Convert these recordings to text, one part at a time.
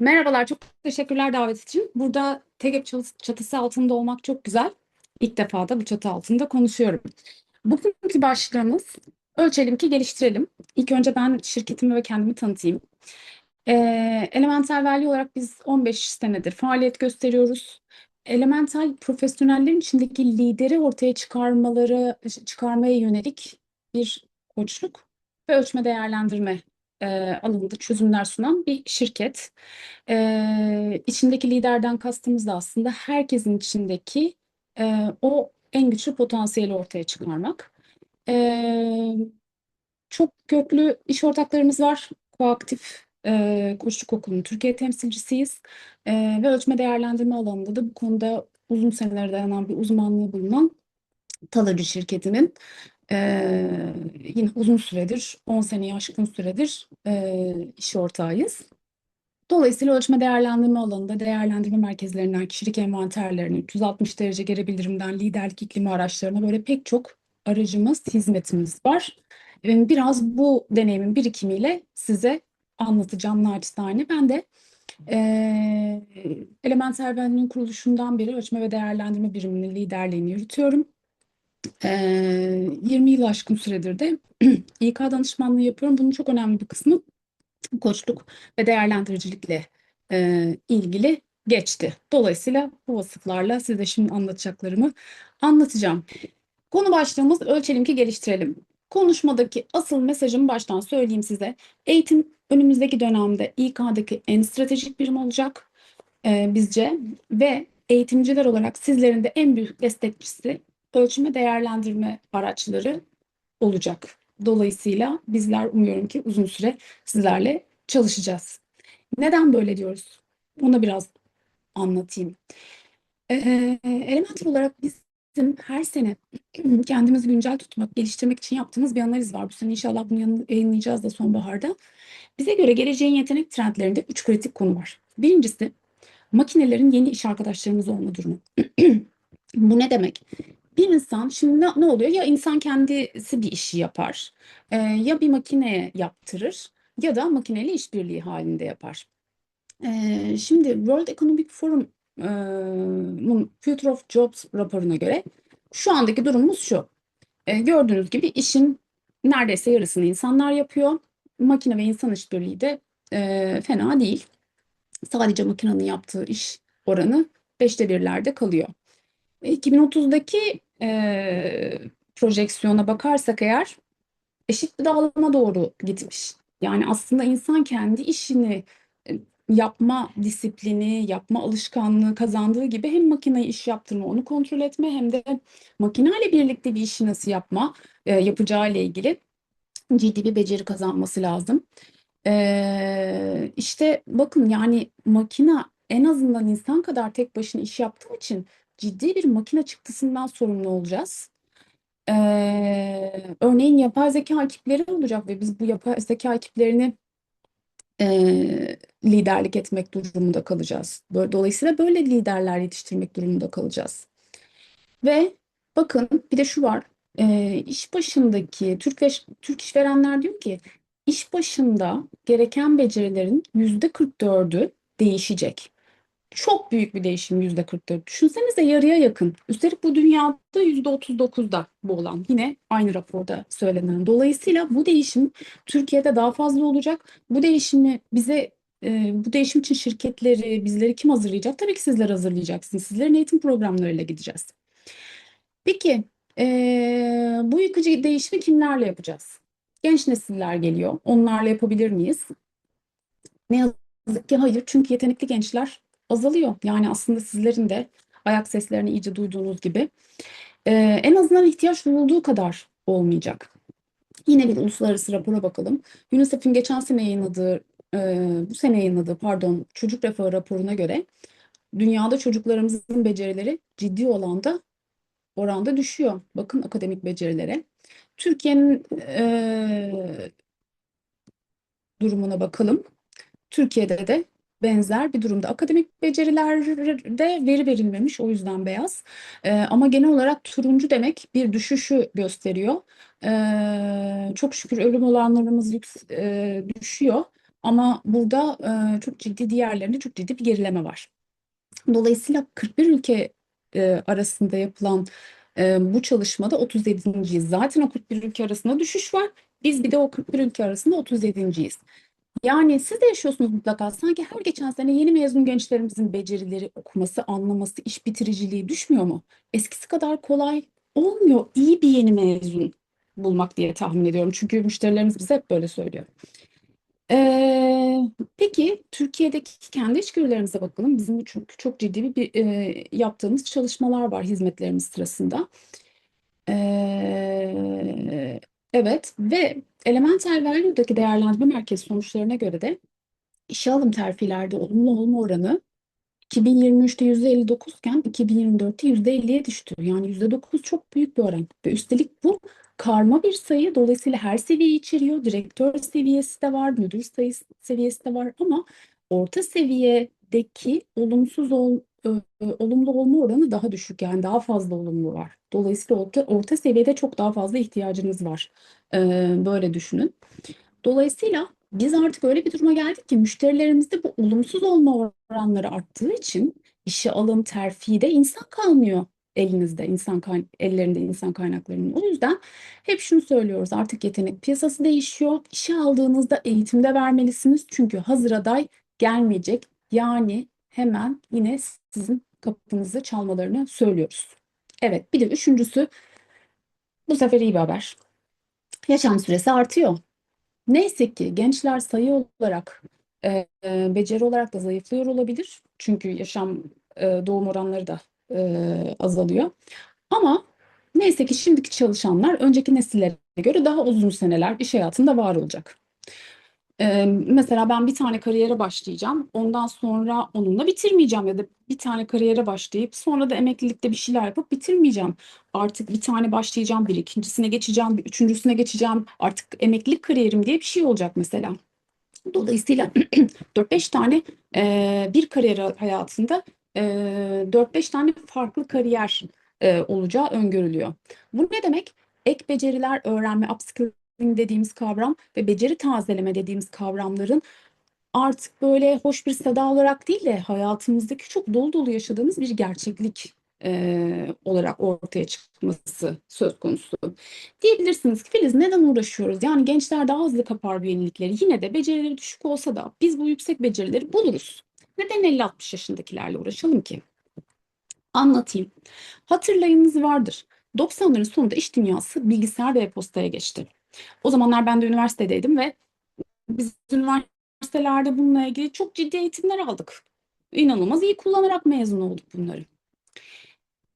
Merhabalar, çok teşekkürler davet için. Burada TEGEP çatısı altında olmak çok güzel. İlk defa da bu çatı altında konuşuyorum. Bugünkü başlığımız ölçelim ki geliştirelim. İlk önce ben şirketimi ve kendimi tanıtayım. Ee, Elemental Value olarak biz 15 senedir faaliyet gösteriyoruz. Elemental profesyonellerin içindeki lideri ortaya çıkarmaları, çıkarmaya yönelik bir koçluk ve ölçme değerlendirme e, alanında çözümler sunan bir şirket. E, içindeki liderden kastımız da aslında herkesin içindeki e, o en güçlü potansiyeli ortaya çıkarmak. E, çok köklü iş ortaklarımız var. Koaktif e, Koçluk Okulu'nun Türkiye temsilcisiyiz. E, ve ölçme değerlendirme alanında da bu konuda uzun seneler dayanan bir uzmanlığı bulunan Talacı şirketinin ee, yine uzun süredir, 10 seneyi aşkın süredir e, iş ortağıyız. Dolayısıyla ölçme değerlendirme alanında değerlendirme merkezlerinden kişilik envanterlerine, 360 derece geri bildirimden liderlik iklimi araçlarına böyle pek çok aracımız, hizmetimiz var. Biraz bu deneyimin birikimiyle size anlatacağım naçizane. Ben de e, Elementer Benliğin kuruluşundan beri ölçme ve değerlendirme biriminin liderliğini yürütüyorum. 20 yıl aşkın süredir de İK danışmanlığı yapıyorum. Bunun çok önemli bir kısmı koçluk ve değerlendiricilikle ilgili geçti. Dolayısıyla bu vasıflarla size şimdi anlatacaklarımı anlatacağım. Konu başlığımız ölçelim ki geliştirelim. Konuşmadaki asıl mesajımı baştan söyleyeyim size. Eğitim önümüzdeki dönemde İK'daki en stratejik birim olacak e, bizce ve eğitimciler olarak sizlerin de en büyük destekçisi ölçme değerlendirme araçları olacak. Dolayısıyla bizler umuyorum ki uzun süre sizlerle çalışacağız. Neden böyle diyoruz? Ona biraz anlatayım. Ee, Elemental olarak bizim her sene kendimizi güncel tutmak, geliştirmek için yaptığımız bir analiz var. Bu sene inşallah bunu yayınlayacağız da sonbaharda. Bize göre geleceğin yetenek trendlerinde üç kritik konu var. Birincisi makinelerin yeni iş arkadaşlarımız olma durumu. Bu ne demek? Bir insan şimdi ne, ne oluyor? Ya insan kendisi bir işi yapar, e, ya bir makineye yaptırır ya da makineyle işbirliği halinde yapar. E, şimdi World Economic Forum'un e, Future of Jobs raporuna göre şu andaki durumumuz şu. E, gördüğünüz gibi işin neredeyse yarısını insanlar yapıyor. Makine ve insan işbirliği de e, fena değil. Sadece makinenin yaptığı iş oranı beşte birlerde kalıyor. 2030'daki e, projeksiyona bakarsak eğer eşit bir dağılıma doğru gitmiş. Yani aslında insan kendi işini yapma disiplini, yapma alışkanlığı kazandığı gibi hem makineye iş yaptırma, onu kontrol etme hem de makineyle birlikte bir işi nasıl yapma e, yapacağı ile ilgili ciddi bir beceri kazanması lazım. E, işte bakın yani makina en azından insan kadar tek başına iş yaptığı için ciddi bir makine çıktısından sorumlu olacağız. Ee, örneğin yapay zeka ekipleri olacak ve biz bu yapay zeka ekiplerini e, liderlik etmek durumunda kalacağız. Böyle, dolayısıyla böyle liderler yetiştirmek durumunda kalacağız. Ve bakın bir de şu var. E, iş başındaki Türk ve Türk işverenler diyor ki iş başında gereken becerilerin yüzde 44'ü değişecek. Çok büyük bir değişim yüzde 44. Düşünsenize yarıya yakın. Üstelik bu dünyada yüzde 39'da bu olan. Yine aynı raporda söylenen. Dolayısıyla bu değişim Türkiye'de daha fazla olacak. Bu değişimi bize e, bu değişim için şirketleri, bizleri kim hazırlayacak? Tabii ki sizler hazırlayacaksınız. Sizlerin eğitim programlarıyla gideceğiz. Peki e, bu yıkıcı değişimi kimlerle yapacağız? Genç nesiller geliyor. Onlarla yapabilir miyiz? Ne yazık ki hayır. Çünkü yetenekli gençler azalıyor. Yani aslında sizlerin de ayak seslerini iyice duyduğunuz gibi e, en azından ihtiyaç duyulduğu kadar olmayacak. Yine bir uluslararası rapora bakalım. UNICEF'in geçen sene yayınladığı, e, bu sene yayınladığı pardon çocuk refahı raporuna göre dünyada çocuklarımızın becerileri ciddi olanda oranda düşüyor. Bakın akademik becerilere. Türkiye'nin e, durumuna bakalım. Türkiye'de de benzer bir durumda. Akademik becerilerde veri verilmemiş o yüzden beyaz. E, ama genel olarak turuncu demek bir düşüşü gösteriyor. E, çok şükür ölüm oranlarımız yük, e, düşüyor. Ama burada e, çok ciddi diğerlerinde çok ciddi bir gerileme var. Dolayısıyla 41 ülke e, arasında yapılan e, bu çalışmada 37.yiz. Zaten o 41 ülke arasında düşüş var. Biz bir de o 41 ülke arasında 37.yiz. Yani siz de yaşıyorsunuz mutlaka. Sanki her geçen sene yeni mezun gençlerimizin becerileri, okuması, anlaması, iş bitiriciliği düşmüyor mu? Eskisi kadar kolay olmuyor iyi bir yeni mezun bulmak diye tahmin ediyorum. Çünkü müşterilerimiz bize hep böyle söylüyor. Ee, peki Türkiye'deki kendi içgörülerimize bakalım. Bizim çok çok ciddi bir e, yaptığımız çalışmalar var hizmetlerimiz sırasında. Ee, evet ve Elementel Value'daki değerlendirme merkezi sonuçlarına göre de işe alım terfilerde olumlu olma oranı 2023'te %59 iken 2024'te %50'ye düştü. Yani %9 çok büyük bir oran. Ve üstelik bu karma bir sayı. Dolayısıyla her seviyeyi içeriyor. Direktör seviyesi de var, müdür sayısı seviyesi de var ama orta seviyedeki olumsuz ol, e, e, olumlu olma oranı daha düşük. Yani daha fazla olumlu var. Dolayısıyla orta, orta seviyede çok daha fazla ihtiyacınız var. E, böyle düşünün. Dolayısıyla biz artık öyle bir duruma geldik ki müşterilerimizde bu olumsuz olma oranları arttığı için işe alım terfide insan kalmıyor elinizde insan ellerinde insan kaynaklarının. O yüzden hep şunu söylüyoruz artık yetenek piyasası değişiyor. İşe aldığınızda eğitimde vermelisiniz çünkü hazır aday gelmeyecek. Yani hemen yine sizin kapınızı çalmalarını söylüyoruz. Evet bir de üçüncüsü bu sefer iyi bir haber. Yaşam süresi artıyor. Neyse ki gençler sayı olarak, e, e, beceri olarak da zayıflıyor olabilir. Çünkü yaşam e, doğum oranları da e, azalıyor. Ama neyse ki şimdiki çalışanlar önceki nesillere göre daha uzun seneler iş hayatında var olacak. E, mesela ben bir tane kariyere başlayacağım. Ondan sonra onunla bitirmeyeceğim ya da bir tane kariyere başlayıp sonra da emeklilikte bir şeyler yapıp bitirmeyeceğim. Artık bir tane başlayacağım, bir ikincisine geçeceğim, bir üçüncüsüne geçeceğim. Artık emeklilik kariyerim diye bir şey olacak mesela. Dolayısıyla 4-5 tane e, bir kariyer hayatında e, 4-5 tane farklı kariyer e, olacağı öngörülüyor. Bu ne demek? Ek beceriler öğrenme, upskilling dediğimiz kavram ve beceri tazeleme dediğimiz kavramların artık böyle hoş bir seda olarak değil de hayatımızdaki çok dolu dolu yaşadığımız bir gerçeklik e, olarak ortaya çıkması söz konusu. Diyebilirsiniz ki Filiz neden uğraşıyoruz? Yani gençler daha hızlı kapar bu yenilikleri. Yine de becerileri düşük olsa da biz bu yüksek becerileri buluruz. Neden 50-60 yaşındakilerle uğraşalım ki? Anlatayım. Hatırlayınız vardır. 90'ların sonunda iş dünyası bilgisayar ve e-postaya geçti. O zamanlar ben de üniversitedeydim ve biz üniversitelerde bununla ilgili çok ciddi eğitimler aldık. İnanılmaz iyi kullanarak mezun olduk bunları.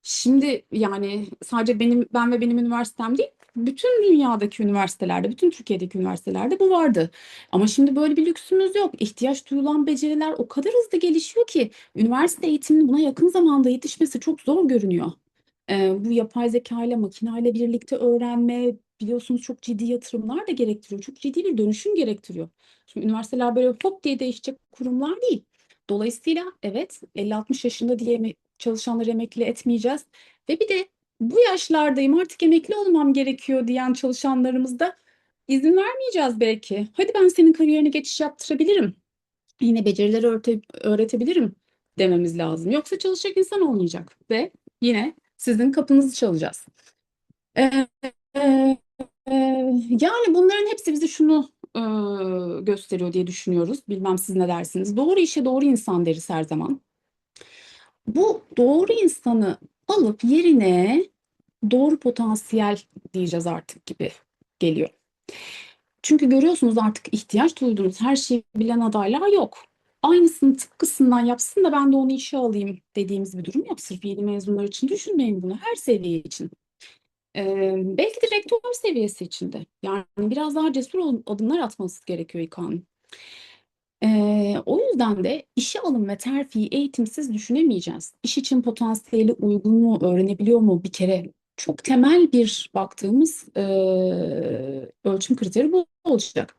Şimdi yani sadece benim ben ve benim üniversitem değil, bütün dünyadaki üniversitelerde, bütün Türkiye'deki üniversitelerde bu vardı. Ama şimdi böyle bir lüksümüz yok. İhtiyaç duyulan beceriler o kadar hızlı gelişiyor ki üniversite eğitiminin buna yakın zamanda yetişmesi çok zor görünüyor. Ee, bu yapay zeka ile makine ile birlikte öğrenme biliyorsunuz çok ciddi yatırımlar da gerektiriyor. Çok ciddi bir dönüşüm gerektiriyor. Şimdi üniversiteler böyle hop diye değişecek kurumlar değil. Dolayısıyla evet 50-60 yaşında diye çalışanları emekli etmeyeceğiz. Ve bir de bu yaşlardayım artık emekli olmam gerekiyor diyen çalışanlarımız da izin vermeyeceğiz belki. Hadi ben senin kariyerine geçiş yaptırabilirim. Yine becerileri öğrete, öğretebilirim dememiz lazım. Yoksa çalışacak insan olmayacak ve yine sizin kapınızı çalacağız. Ee, yani bunların hepsi bize şunu e, gösteriyor diye düşünüyoruz. Bilmem siz ne dersiniz. Doğru işe doğru insan deriz her zaman. Bu doğru insanı alıp yerine doğru potansiyel diyeceğiz artık gibi geliyor. Çünkü görüyorsunuz artık ihtiyaç duyduğunuz her şeyi bilen adaylar yok. Aynısını tıpkısından yapsın da ben de onu işe alayım dediğimiz bir durum yok. Sırf yeni mezunlar için düşünmeyin bunu. Her seviye için. Ee, belki direktör seviyesi içinde. Yani biraz daha cesur adımlar atması gerekiyor İK'nın. Ee, o yüzden de işe alım ve terfiyi eğitimsiz düşünemeyeceğiz. İş için potansiyeli uygun mu, öğrenebiliyor mu bir kere çok temel bir baktığımız e, ölçüm kriteri bu olacak.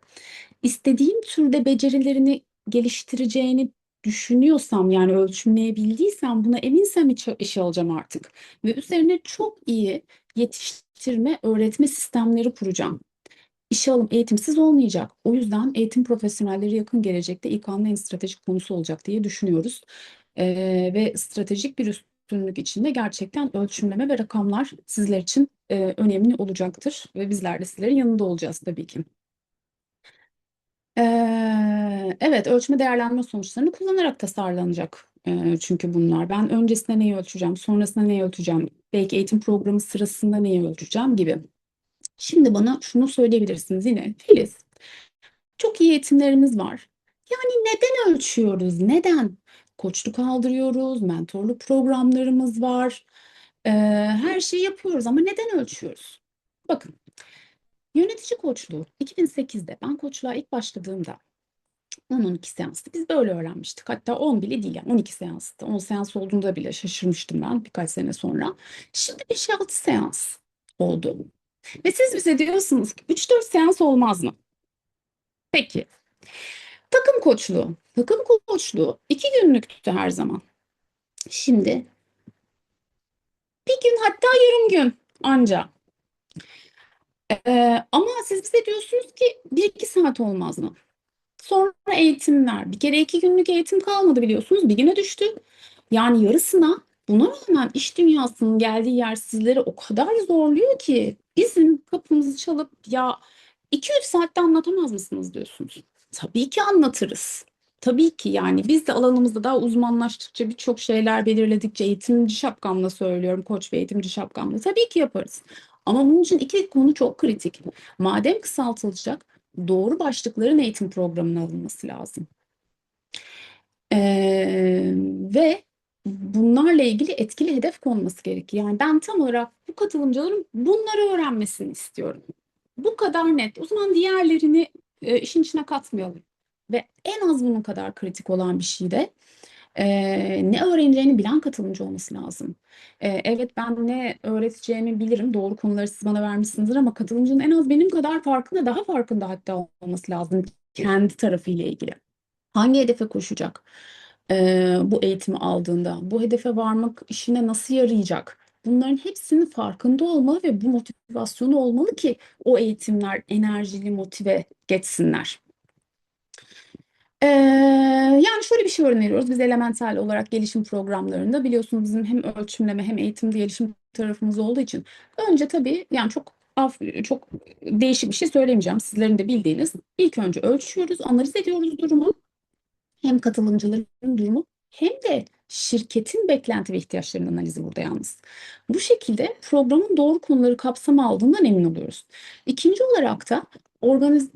İstediğim türde becerilerini geliştireceğini düşünüyorsam yani ölçümleyebildiysem buna eminsem işe alacağım artık. Ve üzerine çok iyi yetiştirme, öğretme sistemleri kuracağım. işe alım eğitimsiz olmayacak. O yüzden eğitim profesyonelleri yakın gelecekte İK'nın en stratejik konusu olacak diye düşünüyoruz. Ee, ve stratejik bir üstünlük içinde gerçekten ölçümleme ve rakamlar sizler için e, önemli olacaktır. Ve bizler de sizlerin yanında olacağız tabii ki. Evet, ölçme değerlendirme sonuçlarını kullanarak tasarlanacak. Ee, çünkü bunlar. Ben öncesinde neyi ölçeceğim, sonrasında neyi ölçeceğim, belki eğitim programı sırasında neyi ölçeceğim gibi. Şimdi bana şunu söyleyebilirsiniz yine. Filiz, çok iyi eğitimlerimiz var. Yani neden ölçüyoruz? Neden? Koçluk aldırıyoruz, mentorluk programlarımız var. Ee, her şeyi yapıyoruz ama neden ölçüyoruz? Bakın, yönetici koçluğu 2008'de ben koçluğa ilk başladığımda 10-12 seanstı. Biz böyle öğrenmiştik. Hatta 10 bile değil yani 12 seanstı. 10 seans olduğunda bile şaşırmıştım ben birkaç sene sonra. Şimdi 5-6 seans oldu. Ve siz bize diyorsunuz ki 3-4 seans olmaz mı? Peki. Takım koçluğu. Takım koçluğu 2 günlüktü her zaman. Şimdi bir gün hatta yarım gün anca. Ee, ama siz bize diyorsunuz ki 1-2 saat olmaz mı? Sonra eğitimler. Bir kere iki günlük eğitim kalmadı biliyorsunuz. Bir güne düştü. Yani yarısına buna rağmen iş dünyasının geldiği yer sizleri o kadar zorluyor ki bizim kapımızı çalıp ya 2-3 saatte anlatamaz mısınız diyorsunuz. Tabii ki anlatırız. Tabii ki yani biz de alanımızda daha uzmanlaştıkça birçok şeyler belirledikçe eğitimci şapkamla söylüyorum, koç ve eğitimci şapkamla tabii ki yaparız. Ama bunun için iki konu çok kritik. Madem kısaltılacak, doğru başlıkların eğitim programına alınması lazım. Ee, ve bunlarla ilgili etkili hedef konması gerekiyor. Yani ben tam olarak bu katılımcıların bunları öğrenmesini istiyorum. Bu kadar net. O zaman diğerlerini e, işin içine katmayalım. Ve en az bunun kadar kritik olan bir şey de e, ne öğreneceğini bilen katılımcı olması lazım. E, evet ben ne öğreteceğimi bilirim. Doğru konuları siz bana vermişsinizdir ama katılımcının en az benim kadar farkında, daha farkında hatta olması lazım kendi tarafıyla ilgili. Hangi hedefe koşacak? e, bu eğitimi aldığında, bu hedefe varmak işine nasıl yarayacak? Bunların hepsinin farkında olmalı ve bu motivasyonu olmalı ki o eğitimler enerjili, motive geçsinler. Ee, yani şöyle bir şey öneriyoruz. Biz elemental olarak gelişim programlarında biliyorsunuz bizim hem ölçümleme hem eğitim gelişim tarafımız olduğu için önce tabii yani çok af, çok değişik bir şey söylemeyeceğim. Sizlerin de bildiğiniz ilk önce ölçüyoruz, analiz ediyoruz durumu. Hem katılımcıların durumu hem de şirketin beklenti ve ihtiyaçlarının analizi burada yalnız. Bu şekilde programın doğru konuları kapsama aldığından emin oluyoruz. İkinci olarak da organiz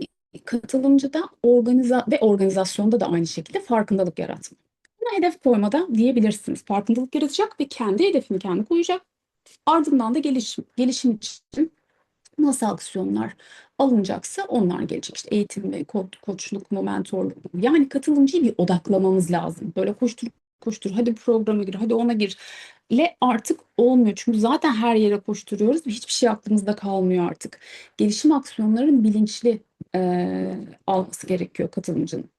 katılımcıda organiza ve organizasyonda da aynı şekilde farkındalık yaratma. Buna hedef koymada diyebilirsiniz. Farkındalık yaratacak ve kendi hedefini kendi koyacak. Ardından da gelişim, gelişim için nasıl aksiyonlar alınacaksa onlar gelecek. İşte eğitim ve ko koçluk mentorluk? Yani katılımcıyı bir odaklamamız lazım. Böyle koştur koştur hadi programa gir, hadi ona gir ile artık olmuyor. Çünkü zaten her yere koşturuyoruz ve hiçbir şey aklımızda kalmıyor artık. Gelişim aksiyonların bilinçli e, alması gerekiyor katılımcının.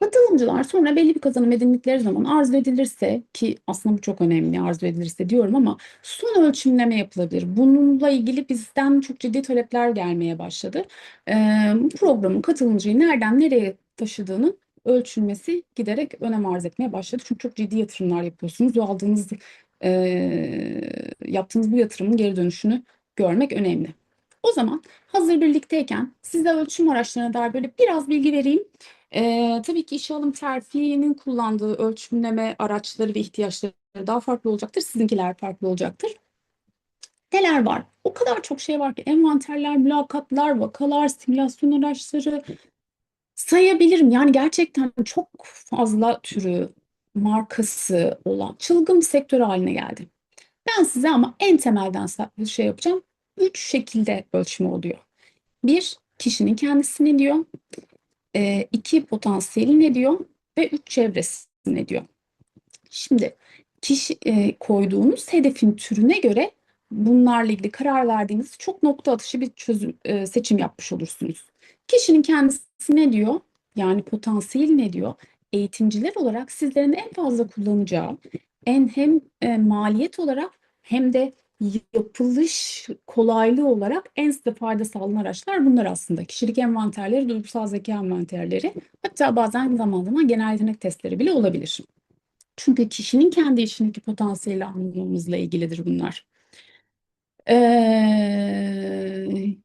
Katılımcılar sonra belli bir kazanım edindikleri zaman arzu edilirse ki aslında bu çok önemli arzu edilirse diyorum ama son ölçümleme yapılabilir. Bununla ilgili bizden çok ciddi talepler gelmeye başladı. Ee, bu programın katılımcıyı nereden nereye taşıdığını ölçülmesi giderek önem arz etmeye başladı. Çünkü çok ciddi yatırımlar yapıyorsunuz ve aldığınız e, yaptığınız bu yatırımın geri dönüşünü görmek önemli. O zaman hazır birlikteyken size ölçüm araçlarına dair böyle biraz bilgi vereyim. Ee, tabii ki işe alım terfiinin kullandığı ölçümleme araçları ve ihtiyaçları daha farklı olacaktır. Sizinkiler farklı olacaktır. Neler var? O kadar çok şey var ki envanterler, mülakatlar, vakalar, simülasyon araçları sayabilirim. Yani gerçekten çok fazla türü, markası olan çılgın bir sektör haline geldi. Ben size ama en temelden şey yapacağım. Üç şekilde ölçümü oluyor. Bir, kişinin kendisi ne diyor? E, iki, potansiyeli ne diyor? Ve üç, çevresi ne diyor? Şimdi kişi e, koyduğunuz hedefin türüne göre bunlarla ilgili karar verdiğiniz çok nokta atışı bir çözüm e, seçim yapmış olursunuz. Kişinin kendisi ne diyor? Yani potansiyel ne diyor? Eğitimciler olarak sizlerin en fazla kullanacağı, en hem e, maliyet olarak hem de yapılış kolaylığı olarak en size fayda sağlayan araçlar bunlar aslında. Kişilik envanterleri, duygusal zeka envanterleri, hatta bazen zaman zaman genel yetenek testleri bile olabilir. Çünkü kişinin kendi içindeki potansiyeli anlamamızla ilgilidir bunlar. Ee,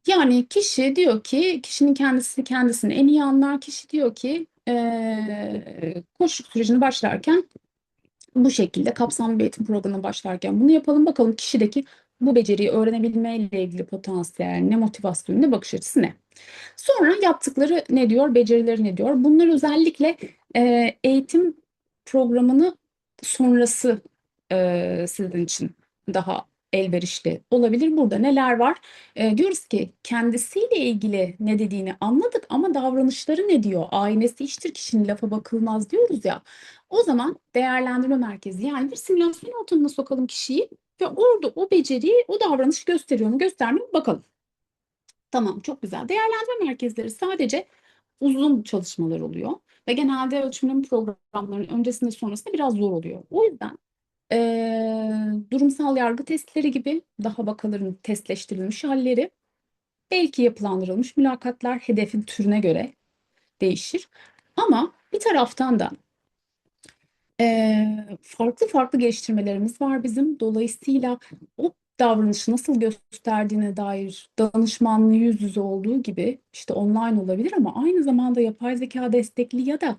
yani kişi diyor ki, kişinin kendisi kendisini en iyi anlar. Kişi diyor ki, ee, koçluk sürecini başlarken bu şekilde kapsamlı bir eğitim programına başlarken bunu yapalım. Bakalım kişideki bu beceriyi öğrenebilmeyle ilgili potansiyel ne, motivasyon ne, bakış açısı ne? Sonra yaptıkları ne diyor, becerileri ne diyor? Bunlar özellikle e, eğitim programını sonrası e, sizin için daha elverişli olabilir. Burada neler var? E, diyoruz ki kendisiyle ilgili ne dediğini anladık ama davranışları ne diyor? Aynesi iştir kişinin lafa bakılmaz diyoruz ya. O zaman değerlendirme merkezi yani bir simülasyon ortamına sokalım kişiyi ve orada o beceriyi, o davranış gösteriyor mu, göstermiyor mu bakalım. Tamam, çok güzel. Değerlendirme merkezleri sadece uzun çalışmalar oluyor ve genelde ölçümleme programlarının öncesinde sonrasında biraz zor oluyor. O yüzden e, durumsal yargı testleri gibi daha vakaların testleştirilmiş halleri, belki yapılandırılmış mülakatlar hedefin türüne göre değişir. Ama bir taraftan da e, farklı farklı geliştirmelerimiz var bizim. Dolayısıyla o davranışı nasıl gösterdiğine dair danışmanlığı yüz yüze olduğu gibi işte online olabilir ama aynı zamanda yapay zeka destekli ya da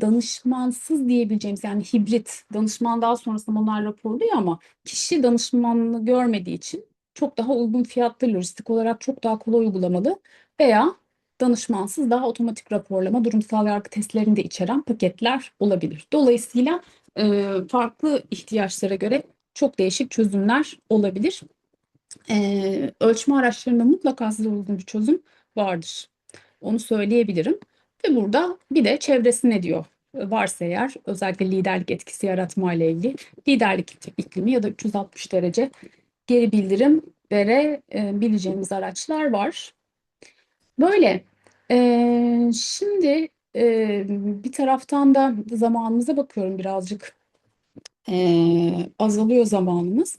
danışmansız diyebileceğimiz yani hibrit danışman daha sonrasında onlar raporluyor ama kişi danışmanlığı görmediği için çok daha uygun fiyatlı lojistik olarak çok daha kolay uygulamalı veya danışmansız daha otomatik raporlama durumsal yargı testlerini de içeren paketler olabilir. Dolayısıyla e, farklı ihtiyaçlara göre çok değişik çözümler olabilir. E, ölçme araçlarında mutlaka size uygun bir çözüm vardır. Onu söyleyebilirim. Ve burada bir de çevresi ne diyor? Varsa eğer özellikle liderlik etkisi yaratma ile ilgili liderlik iklimi ya da 360 derece geri bildirim verebileceğimiz araçlar var. Böyle. Ee, şimdi e, bir taraftan da zamanımıza bakıyorum birazcık azalıyor zamanımız.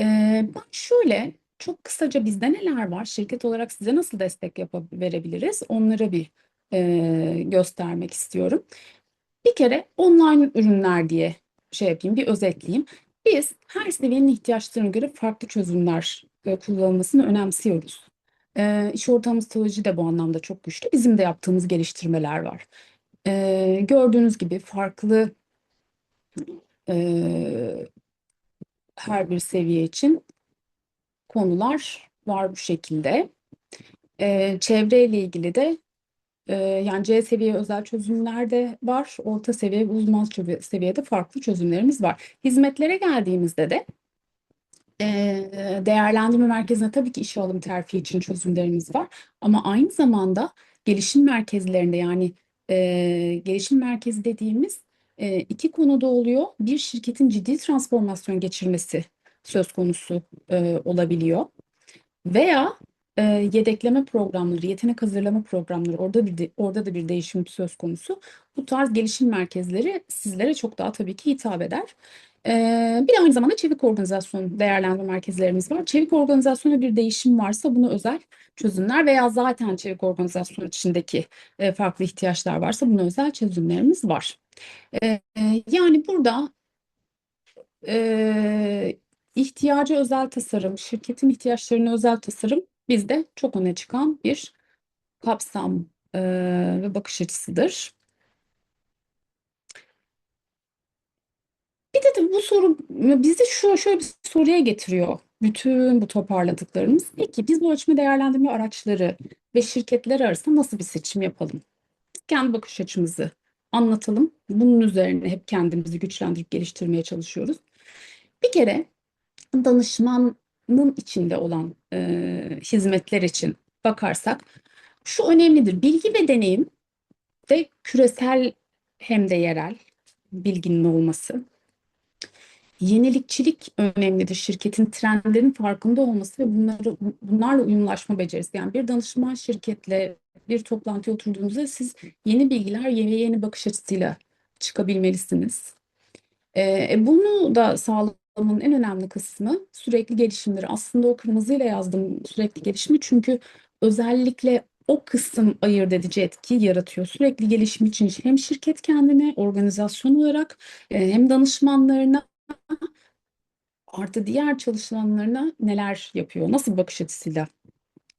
Ben şöyle çok kısaca bizde neler var? Şirket olarak size nasıl destek verebiliriz? Onlara bir e, göstermek istiyorum. Bir kere online ürünler diye şey yapayım, bir özetleyeyim. Biz her seviyenin ihtiyaçlarına göre farklı çözümler e, kullanılmasını önemsiyoruz. E, iş ortamı strateji de bu anlamda çok güçlü. Bizim de yaptığımız geliştirmeler var. E, gördüğünüz gibi farklı e, her bir seviye için konular var bu şekilde. E, çevreyle ilgili de e, yani C seviye özel çözümler de var. Orta seviye ve uzman seviyede farklı çözümlerimiz var. Hizmetlere geldiğimizde de e, değerlendirme merkezine tabii ki işe alım terfi için çözümlerimiz var. Ama aynı zamanda gelişim merkezlerinde yani e, gelişim merkezi dediğimiz e, iki konuda oluyor. Bir şirketin ciddi transformasyon geçirmesi söz konusu olabiliyor. Veya e, yedekleme programları, yetenek hazırlama programları orada bir orada da bir değişim söz konusu. Bu tarz gelişim merkezleri sizlere çok daha tabii ki hitap eder. E, bir de aynı zamanda çevik organizasyon değerlendirme merkezlerimiz var. Çevik organizasyona bir değişim varsa bunu özel çözümler veya zaten çevik organizasyon içindeki e, farklı ihtiyaçlar varsa buna özel çözümlerimiz var. E, yani burada e, ihtiyacı özel tasarım, şirketin ihtiyaçlarına özel tasarım bizde çok öne çıkan bir kapsam e, ve bakış açısıdır. Bir de, de bu soru bizi şu şöyle bir soruya getiriyor. Bütün bu toparladıklarımız. Peki biz bu ölçme değerlendirme araçları ve şirketler arasında nasıl bir seçim yapalım? Kendi bakış açımızı anlatalım. Bunun üzerine hep kendimizi güçlendirip geliştirmeye çalışıyoruz. Bir kere danışmanın içinde olan e, hizmetler için bakarsak şu önemlidir. Bilgi ve deneyim de küresel hem de yerel bilginin olması. Yenilikçilik önemlidir. Şirketin trendlerin farkında olması ve bunları bunlarla uyumlaşma becerisi. Yani bir danışman şirketle bir toplantıya oturduğunuzda siz yeni bilgiler, yeni yeni bakış açısıyla çıkabilmelisiniz. E, bunu da sağlamak uygulamanın en önemli kısmı sürekli gelişimleri. Aslında o kırmızıyla yazdım sürekli gelişimi çünkü özellikle o kısım ayırt edici etki yaratıyor. Sürekli gelişim için hem şirket kendine, organizasyon olarak e, hem danışmanlarına artı diğer çalışanlarına neler yapıyor, nasıl bakış açısıyla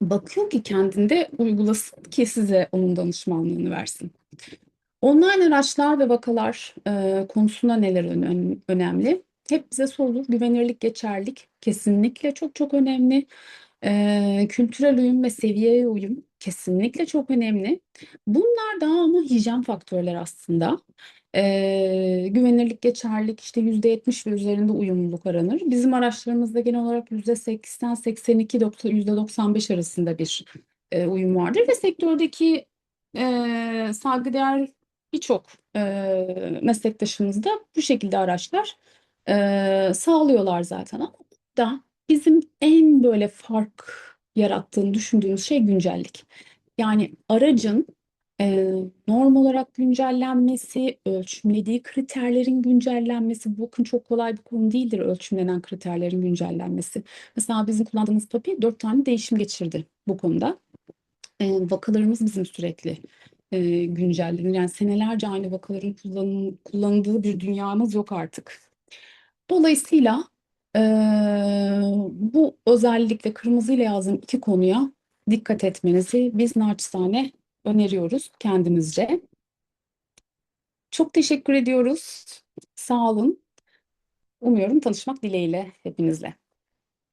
bakıyor ki kendinde uygulasın ki size onun danışmanlığını versin. Online araçlar ve vakalar e, konusunda neler önem- önemli? Hep bize sorulur. Güvenirlik, geçerlik kesinlikle çok çok önemli. E, kültürel uyum ve seviyeye uyum kesinlikle çok önemli. Bunlar daha ama hijyen faktörler aslında. E, güvenirlik, geçerlik işte %70 ve üzerinde uyumluluk aranır. Bizim araçlarımızda genel olarak %80, 82, %95 arasında bir e, uyum vardır ve sektördeki e, saygıdeğer birçok e, meslektaşımız da bu şekilde araçlar e, sağlıyorlar zaten ama da bizim en böyle fark yarattığını düşündüğümüz şey güncellik. Yani aracın e, norm olarak güncellenmesi, ölçümlediği kriterlerin güncellenmesi, bakın çok kolay bir konu değildir ölçümlenen kriterlerin güncellenmesi. Mesela bizim kullandığımız PAPI dört tane değişim geçirdi bu konuda. E, vakalarımız bizim sürekli e, güncelleniyor. Yani senelerce aynı vakaların kullan, kullanıldığı bir dünyamız yok artık. Dolayısıyla e, bu özellikle kırmızıyla yazdığım iki konuya dikkat etmenizi biz naçizane öneriyoruz kendimizce. Çok teşekkür ediyoruz. Sağ olun. Umuyorum tanışmak dileğiyle hepinizle.